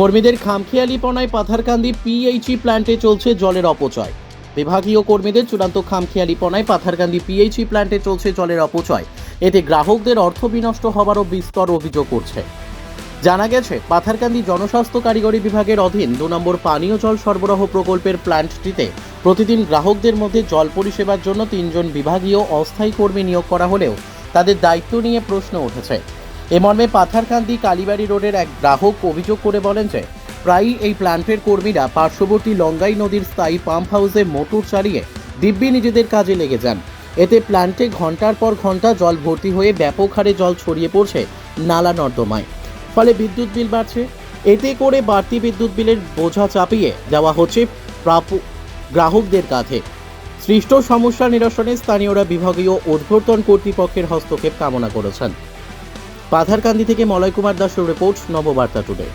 কর্মীদের খামখেয়ালিপনায় পাথারকান্দি পিএইচই প্ল্যান্টে চলছে জলের অপচয়। বিভাগীয় কর্মীদের চূড়ান্ত খামখেয়ালিপনায় পাথারকান্দি পিএইচই প্ল্যান্টে চলছে জলের অপচয়। এতে গ্রাহকদের অর্থ বিনষ্ট হওয়ারও বিস্তর অভিযোগ করছে। জানা গেছে, পাথারকান্দি জনস্বাস্থ্য কারিগরি বিভাগের অধীন দু নম্বর পানীয় জল সরবরাহ প্রকল্পের প্ল্যান্টটিতে প্রতিদিন গ্রাহকদের মধ্যে জল পরিষেবার জন্য তিনজন বিভাগীয় অস্থায়ী কর্মী নিয়োগ করা হলেও তাদের দায়িত্ব নিয়ে প্রশ্ন উঠেছে। এ মর্মে পাথারকান্দি কালীবাড়ি রোডের এক গ্রাহক অভিযোগ করে বলেন যে, প্রায়ই এই প্ল্যান্টের কর্মীরা পার্শ্ববর্তী লঙ্গাই নদীর স্থায়ী পাম্প হাউসে মোটর চালিয়ে দিব্যি নিজেদের কাজে লেগে যান। এতে প্ল্যান্টে ঘণ্টার পর ঘণ্টা জল ভর্তি হয়ে ব্যাপক হারে জল ছড়িয়ে পড়ছে নালা নর্দমায়। ফলে বিদ্যুৎ বিল বাড়ছে। এতে করে বাড়তি বিদ্যুৎ বিলের বোঝা চাপিয়ে দেওয়া হচ্ছে গ্রাহকদের কাঁধে। সৃষ্ট সমস্যা নিরসনে স্থানীয়রা বিভাগীয় উদ্বর্তন কর্তৃপক্ষের হস্তক্ষেপ কামনা করেছেন। পাথারকান্দি থেকে মলয় কুমার দাসের রিপোর্ট নববার্তা টুডে।